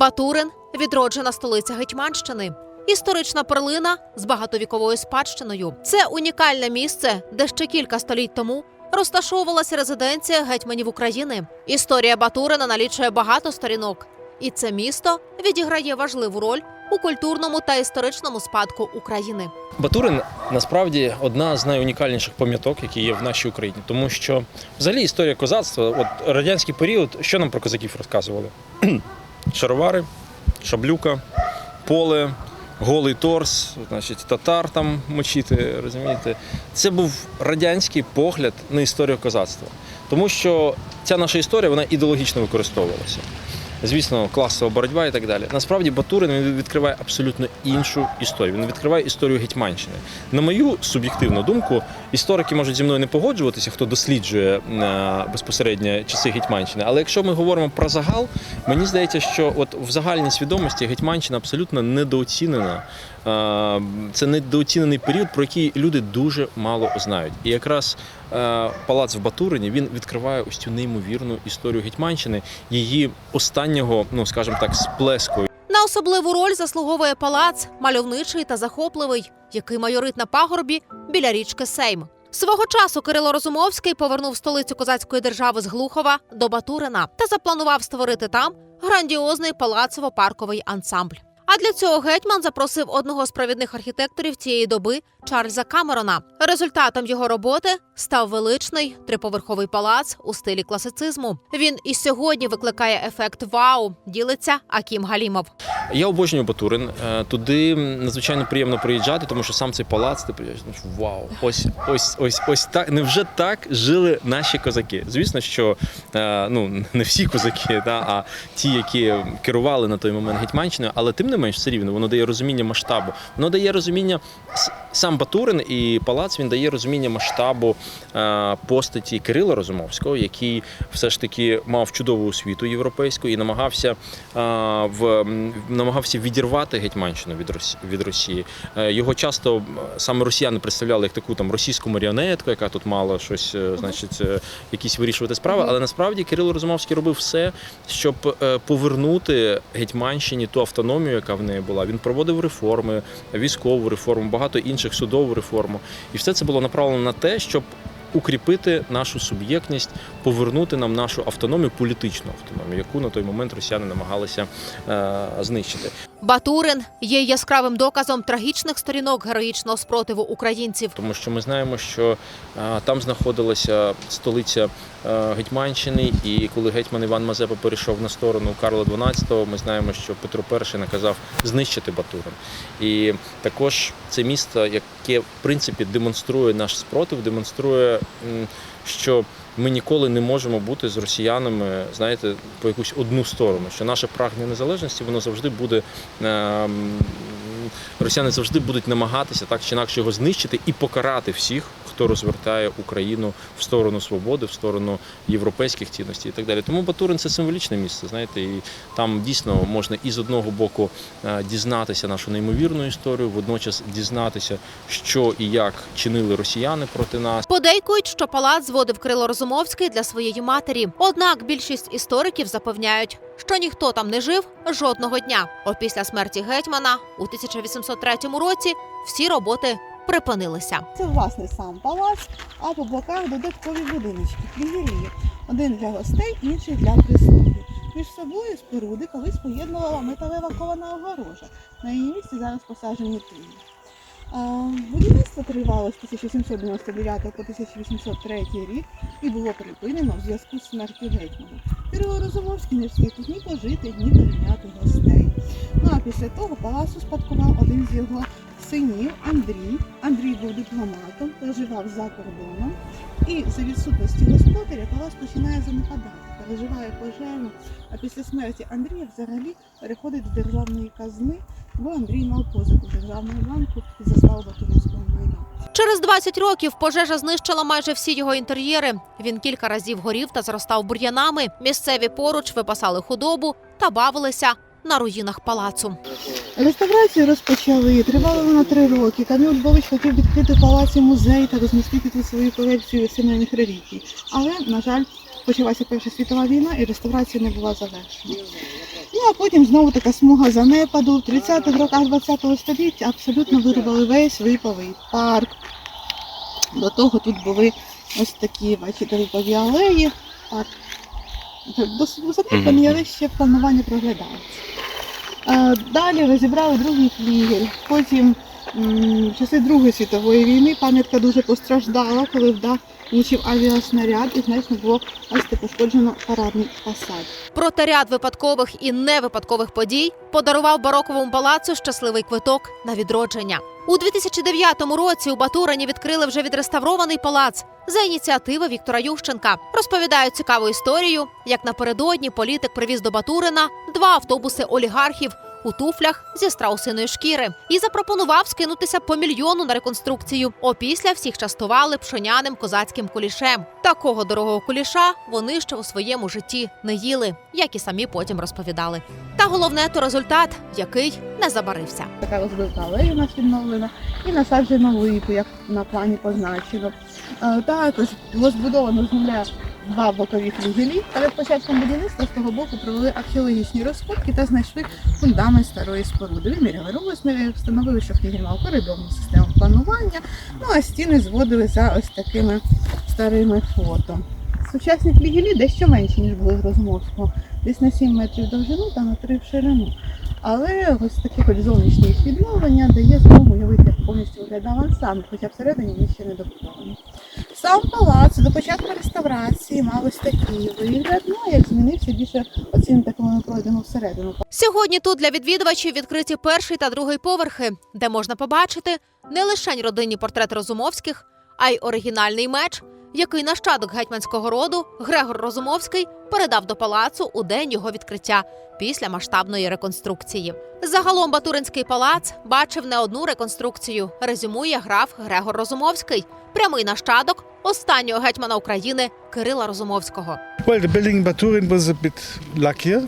Батурин відроджена столиця Гетьманщини. Історична перлина з багатовіковою спадщиною. Це унікальне місце, де ще кілька століть тому розташовувалася резиденція гетьманів України. Історія Батурина налічує багато сторінок, і це місто відіграє важливу роль у культурному та історичному спадку України. Батурин насправді одна з найунікальніших пам'яток, які є в нашій Україні, тому що взагалі історія козацтва, от радянський період, що нам про козаків розказували? Шаровари, шаблюка, поле, голий торс, значить, татар там мочити, розумієте? Це був радянський погляд на історію козацтва. Тому що ця наша історія вона ідеологічно використовувалася. Звісно, класова боротьба і так далі. Насправді Батурин він відкриває абсолютно іншу історію. Він відкриває історію Гетьманщини. На мою суб'єктивну думку, історики можуть зі мною не погоджуватися, хто досліджує е, безпосередньо часи Гетьманщини. Але якщо ми говоримо про загал, мені здається, що от в загальній свідомості Гетьманщина абсолютно недооцінена. Е, Це недооцінений період, про який люди дуже мало знають. І якраз палац в Батурині він відкриває ось цю неймовірну історію Гетьманщини, її останнього, ну скажімо так, сплеску. На особливу роль заслуговує палац, мальовничий та захопливий, який майорить на пагорбі біля річки Сейм. Свого часу Кирило Розумовський повернув столицю козацької держави з Глухова до Батурина та запланував створити там грандіозний палацово-парковий ансамбль. А для цього гетьман запросив одного з провідних архітекторів цієї доби Чарльза Камерона. Результатом його роботи став величний триповерховий палац у стилі класицизму. Він і сьогодні викликає ефект вау. Ділиться Акім Галімов. Я обожнюю Батурин. Е, Туди надзвичайно приємно приїжджати, тому що сам цей палац, ти приїжджаєш, вау, ось ось ось ось так. Невже так жили наші козаки? Звісно, що е, ну не всі козаки, да, а ті, які керували на той момент Гетьманщиною, але тим не менш все рівно воно дає розуміння масштабу. Воно дає розуміння сам Батурин і палац. Він дає розуміння масштабу е, постаті Кирила Розумовського, який все ж таки мав чудову освіту європейську і намагався е, в намагався відірвати Гетьманщину від Росії від Росії. Е, Його часто саме росіяни представляли як таку там російську маріонетку, яка тут мала щось, значить, якісь вирішувати справи. Але насправді Кирило Розумовський робив все, щоб повернути Гетьманщині ту автономію, яка в неї була. Він проводив реформи, військову реформу, багато інших судову реформу. І все це було направлено на те, щоб укріпити нашу суб'єктність, повернути нам нашу автономію, політичну автономію, яку на той момент росіяни намагалися е, знищити. Батурин є яскравим доказом трагічних сторінок героїчного спротиву українців. Тому що ми знаємо, що е, там знаходилася столиця Гетьманщини, і коли гетьман Іван Мазепа перейшов на сторону Карла XII, ми знаємо, що Петро І наказав знищити Батурин. І також це місто, яке в принципі демонструє наш спротив, демонструє, що ми ніколи не можемо бути з росіянами, знаєте, по якусь одну сторону. Що наше прагнення незалежності воно завжди буде. Росіяни завжди будуть намагатися так чи інакше його знищити і покарати всіх, хто розвертає Україну в сторону свободи, в сторону європейських цінностей і так далі. Тому Батурин це символічне місце, знаєте, і там дійсно можна і з одного боку е, дізнатися нашу неймовірну історію, водночас дізнатися, що і як чинили росіяни проти нас. Подейкують, що палац зводив Кирило Розумовський для своєї матері. Однак більшість істориків запевняють, що ніхто там не жив жодного дня. Опісля смерті гетьмана у 1803 році всі роботи припинилися. Це власне сам палац, а по боках додаткові будиночки, флігелі. Один для гостей, інший для прислуги. Між собою споруди колись поєднувала металева кована огорожа. На її місці зараз посаджені. А, Будівництво тривало з 1799 по 1803 рік і було припинено в зв'язку з смертю гетьмана. Кирило Розумовський не встиг ні пожити, ні прийняти гостей. Ну а після того палац успадкував один з його синів Андрій. Андрій був дипломатом, проживав за кордоном. І за відсутності господаря палац починає занепадати, переживає пожежу. А після смерті Андрія взагалі переходить до державної казни, бо Андрій мав позику державного банку і заставу Батуринського. Через 20 років пожежа знищила майже всі його інтер'єри. Він кілька разів горів та зростав бур'янами. Місцеві поруч випасали худобу та бавилися на руїнах палацу. Реставрацію розпочали, тривало вона три роки. Кам'ян Львович хотів відкрити палаці музей та розмістити тут свою колекцію сімейних реліквій. Але, на жаль, почалася Перша світова війна і реставрація не була завершена. Ну а потім знову така смуга занепаду. В 30-х роках 20-го століття абсолютно вирубали весь липовий парк. До того тут були ось такі, бачите, липові алеї. Парк занепаний, але ще планування проглядається. Е, Далі розібрали другий флігель. Потім в часи Другої світової війни пам'ятка дуже постраждала, коли в дах влучив авіаснаряд і значно було це пошкоджено парадний фасад. Проте ряд випадкових і невипадкових подій подарував бароковому палацу щасливий квиток на відродження. У 2009 році у Батурині відкрили вже відреставрований палац за ініціативи Віктора Ющенка. Розповідають цікаву історію, як напередодні політик привіз до Батурина два автобуси олігархів у туфлях зі страусиної шкіри і запропонував скинутися по мільйону на реконструкцію. Опісля всіх частували пшеняним козацьким кулішем. Такого дорогого куліша вони ще у своєму житті не їли, як і самі потім розповідали. Та головне то результат, який не забарився. Така розбивка алеї у нас відновлена і насаджено липу, як на плані позначено. Також було збудовано з нуля два бокові флігелі. Перед початком будівництва з того боку провели археологічні розкопки та знайшли фундамент старої споруди. Виміряли розміри, встановили, що флігель мав коридорну систему планування, ну а стіни зводили за ось такими старими фото. Сучасні флігелі дещо менші, ніж були з Розумовського, десь на 7 метрів довжину та на 3 в ширину. Але ось таке хоч зовнішнє їх відновлення дає змогу уявити, як повністю виглядав ансамбль, хоча всередині він ще не добудований. Сам палац до початку реставрації мав ось такий вигляд, ну як змінився більше оцінити, коли ми всередину. Сьогодні тут для відвідувачів відкриті перший та другий поверхи, де можна побачити не лише родинні портрети Розумовських, а й оригінальний меч, який нащадок гетьманського роду Грегор Розумовський передав до палацу у день його відкриття після масштабної реконструкції. Загалом Батуринський палац бачив не одну реконструкцію. Резюмує граф Грегор Розумовський, прямий нащадок останнього гетьмана України Кирила Розумовського. Well, the building in Baturin was a bit luckier.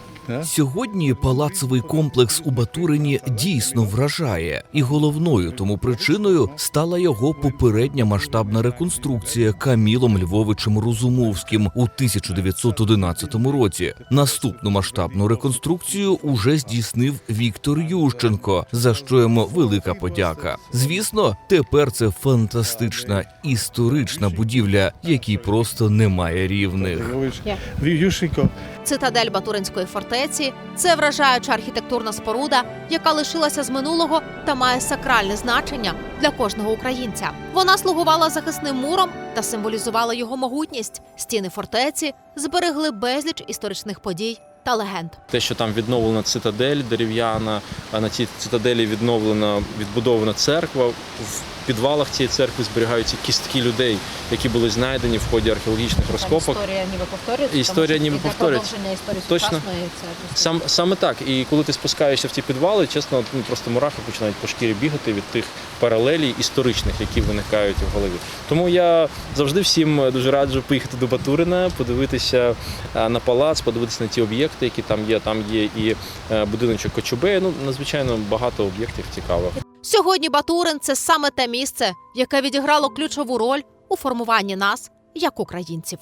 Сьогодні палацовий комплекс у Батурині дійсно вражає, і головною тому причиною стала його попередня масштабна реконструкція Камілом Львовичем Розумовським у 1911 році. Наступну масштабну реконструкцію уже здійснив Віктор Ющенко, за що йому велика подяка. Звісно, тепер це фантастична історична будівля, якій просто немає рівних. Yushiko. Цитадель Батуринської фортеці це вражаюча архітектурна споруда, яка лишилася з минулого та має сакральне значення для кожного українця. Вона слугувала захисним муром та символізувала його могутність. Стіни фортеці зберегли безліч історичних подій та легенд. Те, що там відновлена цитадель дерев'яна, а на цій цитаделі відновлена відбудована церква. В підвалах цієї церкви зберігаються кістки людей, які були знайдені в ході археологічних розкопок. Історія ніби повторюється. Історія ніби повторюється. Історії Точно. Сам саме так. І коли ти спускаєшся в ті підвали, чесно, ну просто мурахи починають по шкірі бігати від тих паралелей історичних, які виникають в голові. Тому я завжди всім дуже раджу поїхати до Батурина, подивитися е, на палац, подивитися на ті об'єкти, які там є. Там є і е, будиночок Кочубея. Ну надзвичайно багато об'єктів цікавих. Сьогодні Батурин це саме те місце, яке відіграло ключову роль у формуванні нас як українців.